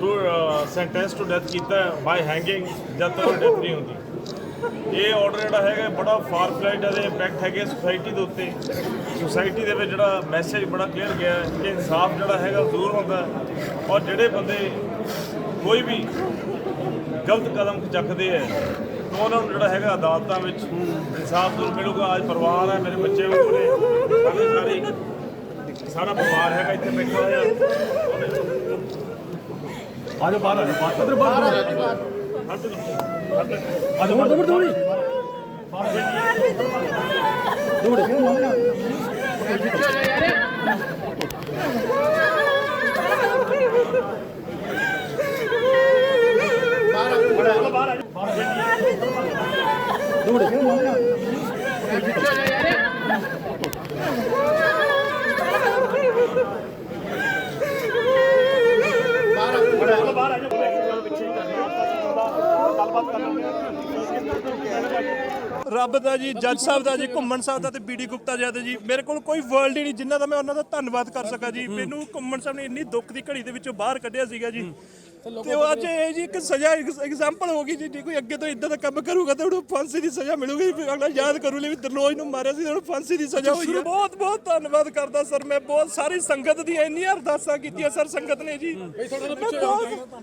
To sentence to death ਕੀਤਾ ਬਾਈ hanging ਜਦ ਤੱਕ ਡੈਥ ਨਹੀਂ ਹੁੰਦੀ। ਇਹ ਆਰਡਰ ਜਿਹੜਾ ਹੈਗਾ, ਬੜਾ ਫਾਰ ਫਲਾਈਟ ਦੇ ਇੰਪੈਕਟ ਹੈਗੇ ਸੋਸਾਇਟੀ ਦੇ ਉੱਤੇ। ਸੋਸਾਇਟੀ ਦੇ ਵਿੱਚ ਜਿਹੜਾ ਮੈਸੇਜ ਬੜਾ ਕਲੀਅਰ ਗਿਆ ਕਿ ਇਨਸਾਫ ਜਿਹੜਾ ਹੈਗਾ ਜ਼ਰੂਰ ਹੁੰਦਾ ਔਰ ਜਿਹੜੇ ਬੰਦੇ ਕੋਈ ਵੀ ਗਲਤ ਕਦਮ ਚੱਕਦੇ ਹੈ ਉਹਨਾਂ ਨੂੰ ਜਿਹੜਾ ਹੈਗਾ ਅਦਾਲਤਾਂ ਵਿੱਚ ਇਨਸਾਫ ਜ਼ਰੂਰ ਮਿਲੂਗਾ। ਅੱਜ ਪਰਿਵਾਰ ਹੈ, ਮੇਰੇ ਬੱਚੇ ਵੀ ਪੂਰੇ ਸਾਰੇ ਸਾਰੇ, ਸਾਰਾ ਪਰਿਵਾਰ ਹੈਗਾ ਇੱਥੇ ਬੈਠਾ ਹੋਇਆ। आजो बाहर आजो बाहर उधर बाहर आजो बाहर दौड़ दौड़ दौड़ दौड़ दौड़ ਰੱਬ ਦਾ ਜੀ ਜੱਜ ਸਾਹਿਬ ਦਾ ਜੀ ਘੁੰਮਣ ਸਾਹਿਬ ਦਾ ਤੇ ਬੀਡੀ ਗੁਪਤਾ ਜੀ ਦਾ ਜੀ ਮੇਰੇ ਕੋਲ ਕੋਈ ਵਰਲਡ ਹੀ ਨਹੀਂ ਜਿੰਨਾ ਦਾ ਮੈਂ ਉਹਨਾਂ ਦਾ ਧੰਨਵਾਦ ਕਰ ਸਕਾਂ ਜੀ। ਮੈਨੂੰ ਘੁੰਮਣ ਸਾਹਿਬ ਨੇ ਇੰਨੀ ਦੁੱਖ ਦੀ ਘੜੀ ਦੇ ਵਿੱਚੋਂ ਬਾਹਰ ਕੱਢਿਆ ਸੀਗਾ ਜੀ। ਤੇ ਉਹ ਅੱਜ ਇਹ ਜੀ ਇੱਕ ਸਜ਼ਾ ਐਗਜ਼ਾਮਪਲ ਹੋ ਗਈ ਜੀ ਜੇ ਕੋਈ ਅੱਗੇ ਤੋਂ ਇਦਾਂ ਦਾ ਕੰਮ ਕਰੂਗਾ ਤਾਂ ਉਹਨੂੰ ਫਾਂਸੀ ਦੀ ਸਜ਼ਾ ਮਿਲੂਗੀ। ਫਿਰ ਅਗਲਾ ਯਾਦ ਕਰੂ ਲਈ ਵੀ ਦਰਲੋਜ ਨੂੰ ਮਾਰਿਆ ਸੀ ਉਹਨੂੰ ਫਾਂਸੀ ਦੀ ਸਜ਼ਾ ਹੋਈ ਹੈ ਬਹੁਤ ਬਹੁਤ ਧੰਨਵਾਦ ਕਰਦਾ ਸਰ। ਮੈਂ ਬਹੁਤ ਸਾਰੀ ਸੰਗਤ ਦੀਆਂ ਇੰਨੀਆਂ ਅਰਦਾਸਾਂ ਕੀਤੀਆਂ ਸਰ ਸੰਗਤ ਨੇ ਜੀ। ਮੈਂ ਬਹੁਤ